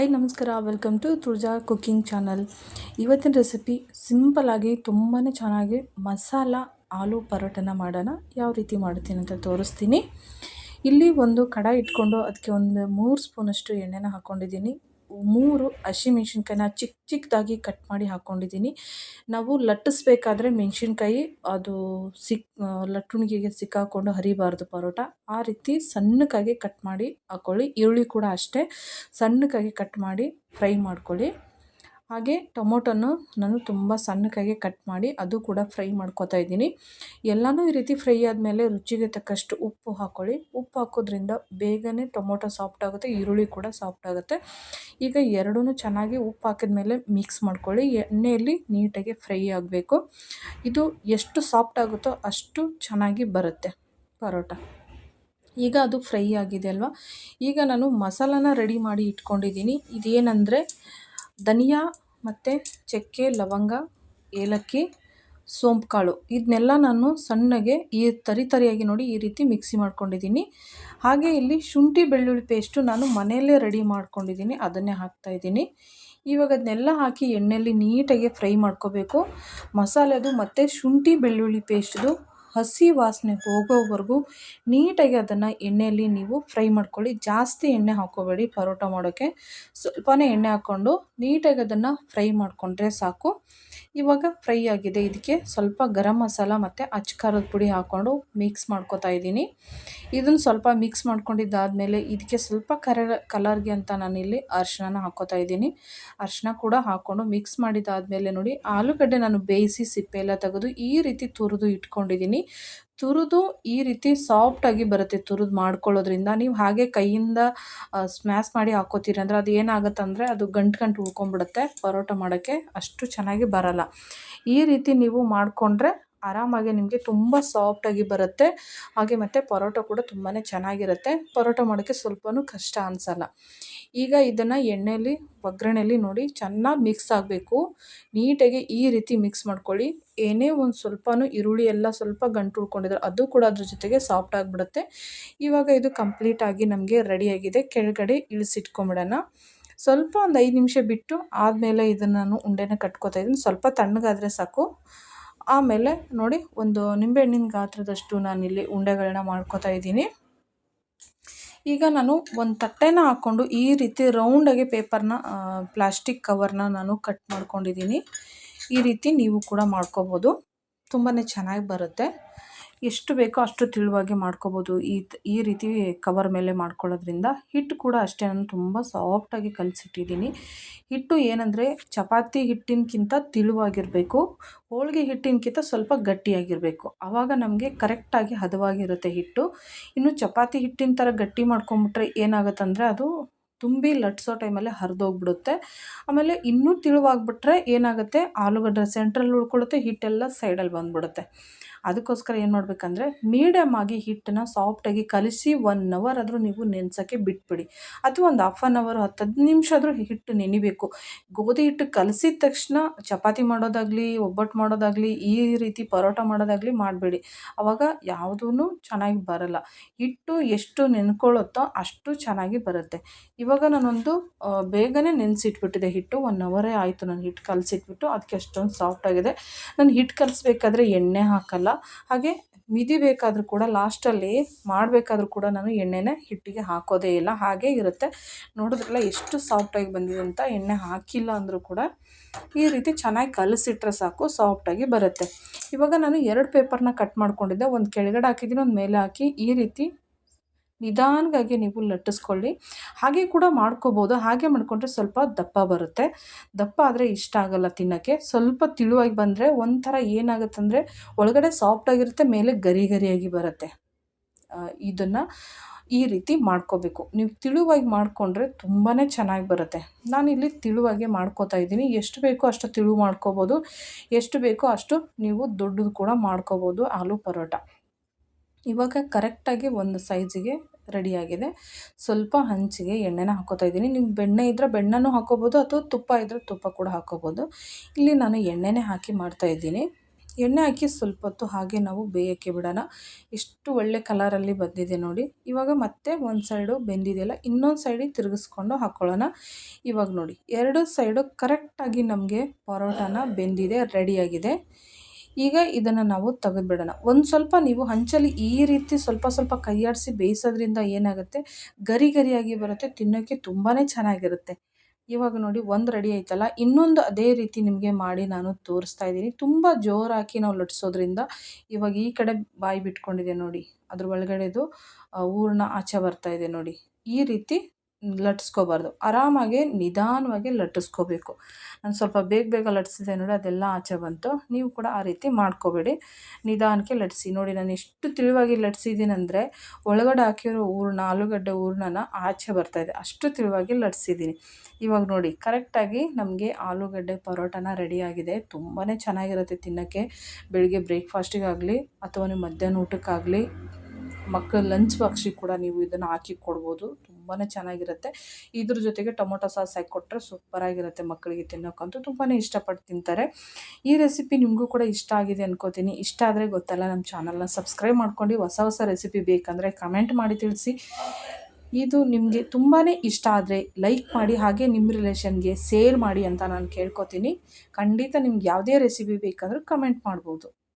Hi ನಮಸ್ಕಾರ. Welcome to Tulaja cooking channel ಇವತ್ತಿನ recipe ಸಿಂಪಲಾಗಿ ತುಂಬಾ ಚೆನ್ನಾಗಿ ಮಸಾಲ ಆಲೂ ಪರೋಟನ ಮಾಡೋಣ. ಯಾವ ರೀತಿ ಮಾಡ್ತೀನಿ ಅಂತ ತೋರಿಸ್ತೀನಿ. ಇಲ್ಲಿ ಒಂದು ಕಡಾಯಿ ಇಟ್ಕೊಂಡು ಅದಕ್ಕೆ ಒಂದು ಮೂರು ಸ್ಪೂನಷ್ಟು ಎಣ್ಣೆನ ಹಾಕ್ಕೊಂಡಿದ್ದೀನಿ ಮೂರು ಹಸಿಮೆಣ್ಸಿನ್ಕಾಯಿನ ಚಿಕ್ಕ ಚಿಕ್ಕದಾಗಿ ಕಟ್ ಮಾಡಿ ಹಾಕ್ಕೊಂಡಿದ್ದೀನಿ ನಾವು ಲಟ್ಟಿಸ್ಬೇಕಾದ್ರೆ ಮೆಣಸಿನ್ಕಾಯಿ, ಅದು ಸಿಕ್ ಲಟ್ಟುಣಿಗೆಗೆ ಸಿಕ್ಕಾಕೊಂಡು ಹರಿಬಾರ್ದು ಪರೋಟ. ಆ ರೀತಿ ಸಣ್ಣಕ್ಕಾಗಿ ಕಟ್ ಮಾಡಿ ಹಾಕ್ಕೊಳ್ಳಿ ಈರುಳ್ಳಿ ಕೂಡ ಅಷ್ಟೇ. ಸಣ್ಣಕ್ಕಾಗಿ ಕಟ್ ಮಾಡಿ ಫ್ರೈ ಮಾಡ್ಕೊಳ್ಳಿ. ಹಾಗೆ ಟೊಮೊಟೊನ ನಾನು ತುಂಬ ಸಣ್ಣಕ್ಕಾಗಿ ಕಟ್ ಮಾಡಿ ಅದು ಕೂಡ ಫ್ರೈ ಮಾಡ್ಕೊತಾ ಇದ್ದೀನಿ. ಎಲ್ಲನೂ ಈ ರೀತಿ ಫ್ರೈ ಆದಮೇಲೆ ರುಚಿಗೆ ತಕ್ಕಷ್ಟು ಉಪ್ಪು ಹಾಕ್ಕೊಳ್ಳಿ ಉಪ್ಪು ಹಾಕೋದ್ರಿಂದ ಬೇಗನೆ ಟೊಮೊಟೊ ಸಾಫ್ಟ್ ಆಗುತ್ತೆ, ಈರುಳ್ಳಿ ಕೂಡ ಸಾಫ್ಟ್ ಆಗುತ್ತೆ. ಈಗ ಎರಡೂ ಚೆನ್ನಾಗಿ ಉಪ್ಪು ಹಾಕಿದ ಮೇಲೆ ಮಿಕ್ಸ್ ಮಾಡ್ಕೊಳ್ಳಿ. ಎಣ್ಣೆಯಲ್ಲಿ ನೀಟಾಗಿ ಫ್ರೈ ಆಗಬೇಕು. ಇದು ಎಷ್ಟು ಸಾಫ್ಟ್ ಆಗುತ್ತೋ ಅಷ್ಟು ಚೆನ್ನಾಗಿ ಬರುತ್ತೆ ಪರೋಟ. ಈಗ ಅದು ಫ್ರೈ ಆಗಿದೆ ಅಲ್ವಾ? ಈಗ ನಾನು ಮಸಾಲಾನ ರೆಡಿ ಮಾಡಿ ಇಟ್ಕೊಂಡಿದ್ದೀನಿ. ಇದೇನೆಂದರೆ ಧನಿಯಾ ಮತ್ತು ಚಕ್ಕೆ, ಲವಂಗ, ಏಲಕ್ಕಿ ಸೋಂಪು ಕಾಳು ಇದನ್ನೆಲ್ಲ ನಾನು ಸಣ್ಣಗೆ ಈ ತರಿ ತರಿಯಾಗಿ ನೋಡಿ ಈ ರೀತಿ ಮಿಕ್ಸಿ ಮಾಡ್ಕೊಂಡಿದ್ದೀನಿ. ಹಾಗೆ ಇಲ್ಲಿ ಶುಂಠಿ ಬೆಳ್ಳುಳ್ಳಿ ಪೇಸ್ಟು ನಾನು ಮನೆಯಲ್ಲೇ ರೆಡಿ ಮಾಡ್ಕೊಂಡಿದ್ದೀನಿ. ಅದನ್ನೇ ಹಾಕ್ತಾಯಿದ್ದೀನಿ ಇವಾಗ ಅದನ್ನೆಲ್ಲ ಹಾಕಿ ಎಣ್ಣೆಯಲ್ಲಿ ನೀಟಾಗಿ ಫ್ರೈ ಮಾಡ್ಕೋಬೇಕು. ಮಸಾಲೆದು ಮತ್ತು ಶುಂಠಿ ಬೆಳ್ಳುಳ್ಳಿ ಪೇಸ್ಟ್ದು ಹಸಿ ವಾಸನೆ ಹೋಗೋವರೆಗೂ ನೀಟಾಗಿ ಅದನ್ನು ಎಣ್ಣೆಯಲ್ಲಿ ನೀವು ಫ್ರೈ ಮಾಡ್ಕೊಳ್ಳಿ. ಜಾಸ್ತಿ ಎಣ್ಣೆ ಹಾಕೋಬೇಡಿ ಪರೋಟ ಮಾಡೋಕ್ಕೆ ಸ್ವಲ್ಪನೇ ಎಣ್ಣೆ ಹಾಕ್ಕೊಂಡು ನೀಟಾಗಿ ಅದನ್ನು ಫ್ರೈ ಮಾಡಿಕೊಂಡ್ರೆ ಸಾಕು. ಇವಾಗ ಫ್ರೈ ಆಗಿದೆ. ಇದಕ್ಕೆ ಸ್ವಲ್ಪ ಗರಂ ಮಸಾಲ ಮತ್ತು ಅಚ್ಕಾರದ ಪುಡಿ ಹಾಕ್ಕೊಂಡು ಮಿಕ್ಸ್ ಮಾಡ್ಕೊತಾ ಇದ್ದೀನಿ. ಇದನ್ನು ಸ್ವಲ್ಪ ಮಿಕ್ಸ್ ಮಾಡ್ಕೊಂಡಿದ್ದಾದಮೇಲೆ ಇದಕ್ಕೆ ಸ್ವಲ್ಪ ಕರ ಕಲರ್ಗೆ ಅಂತ ನಾನಿಲ್ಲಿ ಅರಿಶಿನ ಹಾಕೋತಾ ಇದ್ದೀನಿ. ಅರಿಶಿನ ಕೂಡ ಹಾಕ್ಕೊಂಡು ಮಿಕ್ಸ್ ಮಾಡಿದ್ದಾದಮೇಲೆ ನೋಡಿ, ಆಲೂಗಡ್ಡೆ ನಾನು ಬೇಯಿಸಿ ಸಿಪ್ಪೆ ಎಲ್ಲ ತೆಗೆದು ಈ ರೀತಿ ತುರಿದು ಇಟ್ಕೊಂಡಿದ್ದೀನಿ. ತುರಿದು ಈ ರೀತಿ ಸಾಫ್ಟಾಗಿ ಬರುತ್ತೆ ತುರಿದು ಮಾಡ್ಕೊಳ್ಳೋದ್ರಿಂದ. ನೀವು ಹಾಗೆ ಕೈಯಿಂದ ಸ್ಮ್ಯಾಶ್ ಮಾಡಿ ಹಾಕೋತೀರಿ ಅಂದರೆ ಅದು ಏನಾಗುತ್ತೆ ಅಂದರೆ ಅದು ಗಂಟು ಗಂಟು ಉಳ್ಕೊಂಬಿಡುತ್ತೆ ಪರೋಟ ಮಾಡೋಕ್ಕೆ ಅಷ್ಟು ಚೆನ್ನಾಗಿ ಬರಲ್ಲ. ಈ ರೀತಿ ನೀವು ಮಾಡಿಕೊಂಡ್ರೆ ಆರಾಮಾಗಿ ನಿಮಗೆ ತುಂಬ ಸಾಫ್ಟಾಗಿ ಬರುತ್ತೆ. ಹಾಗೆ ಮತ್ತು ಪರೋಟ ಕೂಡ ತುಂಬಾ ಚೆನ್ನಾಗಿರುತ್ತೆ. ಪರೋಟ ಮಾಡೋಕ್ಕೆ ಸ್ವಲ್ಪನೂ ಕಷ್ಟ ಅನಿಸಲ್ಲ. ಈಗ ಇದನ್ನು ಎಣ್ಣೆಯಲ್ಲಿ ಒಗ್ಗರಣೆಯಲ್ಲಿ ನೋಡಿ ಚೆನ್ನಾಗಿ ಮಿಕ್ಸ್ ಆಗಬೇಕು. ನೀಟಾಗಿ ಈ ರೀತಿ ಮಿಕ್ಸ್ ಮಾಡ್ಕೊಳ್ಳಿ. ಏನೇ ಒಂದು ಸ್ವಲ್ಪನೂ ಈರುಳ್ಳಿ ಎಲ್ಲ ಸ್ವಲ್ಪ ಗಂಟು ಉಳ್ಕೊಂಡಿದ್ರೆ ಅದು ಕೂಡ ಅದ್ರ ಜೊತೆಗೆ ಸಾಫ್ಟ್ ಆಗಿಬಿಡುತ್ತೆ. ಇವಾಗ ಇದು ಕಂಪ್ಲೀಟಾಗಿ ನಮಗೆ ರೆಡಿಯಾಗಿದೆ ಕೆಳಗಡೆ ಇಳಿಸಿಟ್ಕೊಂಬಿಡೋಣ. ಸ್ವಲ್ಪ ಒಂದು ಐದು ನಿಮಿಷ ಬಿಟ್ಟು ಆದಮೇಲೆ ಇದನ್ನು ನಾನು ಉಂಡೆನ ಕಟ್ಕೋತಾ ಇದ್ದೀನಿ. ಸ್ವಲ್ಪ ತಣ್ಣಗಾದರೆ ಸಾಕು. ಆಮೇಲೆ ನೋಡಿ ಒಂದು ನಿಂಬೆಹಣ್ಣಿನ ಗಾತ್ರದಷ್ಟು ನಾನಿಲ್ಲಿ ಉಂಡೆಗಳನ್ನ ಮಾಡ್ಕೋತಾ ಇದ್ದೀನಿ. ಈಗ ನಾನು ಒಂದು ತಟ್ಟೆನ ಹಾಕ್ಕೊಂಡು ಈ ರೀತಿ ರೌಂಡಾಗಿ ಪೇಪರ್ನ ಪ್ಲಾಸ್ಟಿಕ್ ಕವರ್ನ ನಾನು ಕಟ್ ಮಾಡ್ಕೊಂಡಿದ್ದೀನಿ. ಈ ರೀತಿ ನೀವು ಕೂಡ ಮಾಡ್ಕೋಬೋದು. ತುಂಬಾ ಚೆನ್ನಾಗಿ ಬರುತ್ತೆ. ಎಷ್ಟು ಬೇಕೋ ಅಷ್ಟು ತಿಳುವಾಗಿ ಮಾಡ್ಕೋಬೋದು. ಈ ಈ ರೀತಿ ಕವರ್ ಮೇಲೆ ಮಾಡ್ಕೊಳ್ಳೋದ್ರಿಂದ ಹಿಟ್ಟು ಕೂಡ ಅಷ್ಟೇ. ನಾನು ತುಂಬ ಸಾಫ್ಟಾಗಿ ಕಲಿಸಿಟ್ಟಿದ್ದೀನಿ. ಹಿಟ್ಟು ಏನಂದರೆ ಚಪಾತಿ ಹಿಟ್ಟಿನಕ್ಕಿಂತ ತಿಳುವಾಗಿರಬೇಕು. ಹೋಳಿಗೆ ಹಿಟ್ಟಿನಕ್ಕಿಂತ ಸ್ವಲ್ಪ ಗಟ್ಟಿಯಾಗಿರಬೇಕು. ಆವಾಗ ನಮಗೆ ಕರೆಕ್ಟಾಗಿ ಹದವಾಗಿರುತ್ತೆ ಹಿಟ್ಟು. ಇನ್ನು ಚಪಾತಿ ಹಿಟ್ಟಿನ ಥರ ಗಟ್ಟಿ ಮಾಡ್ಕೊಂಬಿಟ್ರೆ ಏನಾಗುತ್ತಂದರೆ ಅದು ತುಂಬಿ ಲಟ್ಸೋ ಟೈಮಲ್ಲಿ ಹರಿದೋಗ್ಬಿಡುತ್ತೆ. ಆಮೇಲೆ ಇನ್ನೂ ತಿಳುವಾಗ್ಬಿಟ್ರೆ ಏನಾಗುತ್ತೆ? ಆಲೂಗಡ್ಡೆ ಸೆಂಟ್ರಲ್ಲಿ ಉಳ್ಕೊಳ್ಳುತ್ತೆ, ಹಿಟ್ಟೆಲ್ಲ ಸೈಡಲ್ಲಿ ಬಂದುಬಿಡುತ್ತೆ. ಅದಕ್ಕೋಸ್ಕರ ಏನು ಮಾಡಬೇಕಂದ್ರೆ ಮೀಡಿಯಮ್ ಆಗಿ ಹಿಟ್ಟನ್ನ ಸಾಫ್ಟಾಗಿ ಕಲಿಸಿ ಒನ್ ಅವರ್ ಆದರೂ ನೀವು ನೆನೆಸೋಕ್ಕೆ ಬಿಟ್ಬಿಡಿ. ಅಥವಾ ಒಂದು ಹಾಫ್ ಆನ್ ಅವರ್ ಹತ್ತು ಹದಿನೈದು ನಿಮಿಷ ಆದರೂ ಹಿಟ್ಟು ನೆನಿಬೇಕು. ಗೋಧಿ ಹಿಟ್ಟು ಕಲಸಿದ ತಕ್ಷಣ ಚಪಾತಿ ಮಾಡೋದಾಗಲಿ, ಒಬ್ಬಟ್ಟು ಮಾಡೋದಾಗಲಿ, ಈ ರೀತಿ ಪರೋಟ ಮಾಡೋದಾಗಲಿ ಮಾಡಬೇಡಿ. ಆವಾಗ ಯಾವುದೂ ಚೆನ್ನಾಗಿ ಬರಲ್ಲ. ಹಿಟ್ಟು ಎಷ್ಟು ನೆನ್ಕೊಳ್ಳುತ್ತೋ ಅಷ್ಟು ಚೆನ್ನಾಗಿ ಬರುತ್ತೆ. ಇವಾಗ ನಾನೊಂದು ಬೇಗನೆ ನೆನೆಸಿಟ್ಬಿಟ್ಟಿದೆ ಹಿಟ್ಟು. ಒನ್ ಅವರೇ ಆಯಿತು ನಾನು ಹಿಟ್ಟು ಕಲಸಿಟ್ಬಿಟ್ಟು, ಅದಕ್ಕೆ ಅಷ್ಟೊಂದು ಸಾಫ್ಟಾಗಿದೆ ನಾನು ಹಿಟ್ಟು ಕಲಿಸ್ಬೇಕಾದ್ರೆ ಎಣ್ಣೆ ಹಾಕಲ್ಲ. ಹಾಗೆ ಮಿದಿಬೇಕಾದ್ರೂ ಕೂಡ ಲಾಸ್ಟಲ್ಲಿ ಮಾಡಬೇಕಾದ್ರೂ ಕೂಡ ನಾನು ಎಣ್ಣೆನ ಹಿಟ್ಟಿಗೆ ಹಾಕೋದೇ ಇಲ್ಲ. ಹಾಗೆ ಇರುತ್ತೆ. ನೋಡಿದ್ರಲ್ಲ ಎಷ್ಟು ಸಾಫ್ಟಾಗಿ ಬಂದಿದೆ ಅಂತ ಎಣ್ಣೆ ಹಾಕಿಲ್ಲ ಅಂದರೂ ಕೂಡ ಈ ರೀತಿ ಚೆನ್ನಾಗಿ ಕಲಸಿಟ್ರೆ ಸಾಕು ಸಾಫ್ಟಾಗಿ ಬರುತ್ತೆ. ಇವಾಗ ನಾನು ಎರಡು ಪೇಪರ್ನ ಕಟ್ ಮಾಡ್ಕೊಂಡಿದ್ದೆ. ಒಂದು ಕೆಳಗಡೆ ಹಾಕಿದ್ದೀನಿ, ಒಂದು ಮೇಲೆ ಹಾಕಿ ಈ ರೀತಿ ನಿಧಾನವಾಗಿ ನೀವು ಲಟ್ಟಿಸ್ಕೊಳ್ಳಿ. ಹಾಗೆ ಕೂಡ ಮಾಡ್ಕೋಬೋದು. ಹಾಗೆ ಮಾಡಿಕೊಂಡ್ರೆ ಸ್ವಲ್ಪ ದಪ್ಪ ಬರುತ್ತೆ. ದಪ್ಪ ಆದರೆ ಇಷ್ಟ ಆಗಲ್ಲ ತಿನ್ನೋಕ್ಕೆ. ಸ್ವಲ್ಪ ತಿಳುವಾಗಿ ಬಂದರೆ ಒಂಥರ ಏನಾಗುತ್ತಂದರೆ ಒಳಗಡೆ ಸಾಫ್ಟಾಗಿರುತ್ತೆ ಮೇಲೆ ಗರಿ ಗರಿಯಾಗಿ ಬರುತ್ತೆ. ಇದನ್ನು ಈ ರೀತಿ ಮಾಡ್ಕೋಬೇಕು. ನೀವು ತಿಳುವಾಗಿ ಮಾಡಿಕೊಂಡ್ರೆ ತುಂಬಾ ಚೆನ್ನಾಗಿ ಬರುತ್ತೆ. ನಾನಿಲ್ಲಿ ತಿಳುವಾಗೆ ಮಾಡ್ಕೋತಾ ಇದ್ದೀನಿ. ಎಷ್ಟು ಬೇಕೋ ಅಷ್ಟು ತಿಳು ಮಾಡ್ಕೋಬೋದು. ಎಷ್ಟು ಬೇಕೋ ಅಷ್ಟು ನೀವು ದೊಡ್ಡದು ಕೂಡ ಮಾಡ್ಕೋಬೋದು ಆಲೂ ಪರೋಟ. ಇವಾಗ ಕರೆಕ್ಟಾಗಿ ಒಂದು ಸೈಜಿಗೆ ರೆಡಿಯಾಗಿದೆ. ಸ್ವಲ್ಪ ಹಂಚಿಗೆ ಎಣ್ಣೆನ ಹಾಕೋತಾ ಇದ್ದೀನಿ. ನೀವು ಬೆಣ್ಣೆ ಇದ್ದರೆ ಬೆಣ್ಣೆನೂ ಹಾಕೋಬೋದು ಅಥವಾ ತುಪ್ಪ ಇದ್ದರೆ ತುಪ್ಪ ಕೂಡ ಹಾಕೋಬೋದು. ಇಲ್ಲಿ ನಾನು ಎಣ್ಣೆನೇ ಹಾಕಿ ಮಾಡ್ತಾಯಿದ್ದೀನಿ ಎಣ್ಣೆ ಹಾಕಿ ಸ್ವಲ್ಪ ಹೊತ್ತು ಹಾಗೆ ನಾವು ಬೇಯೋಕ್ಕೆ ಬಿಡೋಣ. ಎಷ್ಟು ಒಳ್ಳೆ ಕಲರಲ್ಲಿ ಬಂದಿದೆ ನೋಡಿ. ಇವಾಗ ಮತ್ತೆ ಒಂದು ಸೈಡು ಬೆಂದಿದೆಯಲ್ಲ ಇನ್ನೊಂದು ಸೈಡಿಗೆ ತಿರುಗಿಸ್ಕೊಂಡು ಹಾಕ್ಕೊಳ್ಳೋಣ ಇವಾಗ ನೋಡಿ, ಎರಡು ಸೈಡು ಕರೆಕ್ಟಾಗಿ ನಮಗೆ ಪರೋಟಾನ ಬೆಂದಿದೆ, ರೆಡಿಯಾಗಿದೆ. ಈಗ ಇದನ್ನು ನಾವು ತೆಗೆದುಬಿಡೋಣ. ಒಂದು ಸ್ವಲ್ಪ ನೀವು ಹಂಚಲ್ಲಿ ಈ ರೀತಿ ಸ್ವಲ್ಪ ಸ್ವಲ್ಪ ಕೈಯಾಡಿಸಿ ಬೇಯಿಸೋದ್ರಿಂದ ಏನಾಗುತ್ತೆ? ಗರಿ ಗರಿಯಾಗಿ ಬರುತ್ತೆ ತಿನ್ನೋಕ್ಕೆ ತುಂಬಾ ಚೆನ್ನಾಗಿರುತ್ತೆ. ಇವಾಗ ನೋಡಿ ಒಂದು ರೆಡಿ ಆಯ್ತಲ್ಲ? ಇನ್ನೊಂದು ಅದೇ ರೀತಿ ನಿಮಗೆ ಮಾಡಿ ನಾನು ತೋರಿಸ್ತಾ ಇದ್ದೀನಿ. ತುಂಬ ಜೋರಾಕಿ ನಾವು ಲಟ್ಸೋದ್ರಿಂದ ಇವಾಗ ಈ ಕಡೆ ಬಾಯಿ ಬಿಟ್ಕೊಂಡಿದೆ ನೋಡಿ. ಅದ್ರ ಒಳಗಡೆದು ಹೂರ್ಣ ಆಚೆ ಬರ್ತಾ ಇದೆ ನೋಡಿ. ಈ ರೀತಿ ಲಟ್ಸ್ಕೋಬಾರ್ದು. ಆರಾಮಾಗಿ ನಿಧಾನವಾಗಿ ಲಟ್ಟಿಸ್ಕೋಬೇಕು ನಾನು ಸ್ವಲ್ಪ ಬೇಗ ಬೇಗ ಲಟ್ಸಿದೆ ನೋಡಿ, ಅದೆಲ್ಲ ಆಚೆ ಬಂತು. ನೀವು ಕೂಡ ಆ ರೀತಿ ಮಾಡ್ಕೋಬೇಡಿ. ನಿಧಾನಕ್ಕೆ ಲಟ್ಸಿ. ನೋಡಿ, ನಾನು ಎಷ್ಟು ತಿಳಿವಾಗಿ ಲಟ್ಸಿದ್ದೀನಂದರೆ ಒಳಗಡೆ ಹಾಕಿರೋ ಹೂರ್ಣ ಆಲೂಗಡ್ಡೆ ಹೂರ್ಣನ ಆಚೆ ಬರ್ತಾಯಿದೆ ಅಷ್ಟು ತಿಳಿವಾಗಿ ಲಟ್ಸಿದ್ದೀನಿ ಇವಾಗ ನೋಡಿ, ಕರೆಕ್ಟಾಗಿ ನಮಗೆ ಆಲೂಗಡ್ಡೆ ಪರೋಟನ ರೆಡಿಯಾಗಿದೆ ತುಂಬಾ ಚೆನ್ನಾಗಿರುತ್ತೆ ತಿನ್ನೋಕ್ಕೆ. ಬೆಳಿಗ್ಗೆ ಬ್ರೇಕ್ಫಾಸ್ಟಿಗಾಗಲಿ ಅಥವಾ ನೀವು ಮಧ್ಯಾಹ್ನ ಊಟಕ್ಕಾಗಲಿ, ಮಕ್ಕಳ ಲಂಚ್ ಬಾಕ್ಸಿಗೆ ಕೂಡ ನೀವು ಇದನ್ನು ಹಾಕಿ ಕೊಡ್ಬೋದು. ತುಂಬಾ ಚೆನ್ನಾಗಿರುತ್ತೆ. ಇದ್ರ ಜೊತೆಗೆ ಟೊಮೊಟೊ ಸಾಸ್ ಹಾಕಿ ಕೊಟ್ಟರೆ ಸೂಪರಾಗಿರುತ್ತೆ ಮಕ್ಕಳಿಗೆ ತಿನ್ನೋಕ್ಕಂತೂ ತುಂಬಾ ಇಷ್ಟಪಟ್ಟು ತಿಂತಾರೆ. ಈ ರೆಸಿಪಿ ನಿಮಗೂ ಕೂಡ ಇಷ್ಟ ಆಗಿದೆ ಅನ್ಕೋತೀನಿ. ಇಷ್ಟ ಆದರೆ ಗೊತ್ತಲ್ಲ ನಮ್ಮ ಚಾನಲ್ನ ಸಬ್ಸ್ಕ್ರೈಬ್ ಮಾಡ್ಕೊಂಡು ಹೊಸ ಹೊಸ ರೆಸಿಪಿ ಬೇಕಂದರೆ ಕಮೆಂಟ್ ಮಾಡಿ ತಿಳಿಸಿ. ಇದು ನಿಮಗೆ ತುಂಬಾ ಇಷ್ಟ ಆದರೆ ಲೈಕ್ ಮಾಡಿ, ಹಾಗೆ ನಿಮ್ಮ ರಿಲೇಷನ್ಗೆ ಸೇರ್ ಮಾಡಿ ಅಂತ ನಾನು ಕೇಳ್ಕೊತೀನಿ. ಖಂಡಿತ ನಿಮ್ಗೆ ಯಾವುದೇ ರೆಸಿಪಿ ಬೇಕಾದರೂ ಕಮೆಂಟ್ ಮಾಡ್ಬೋದು.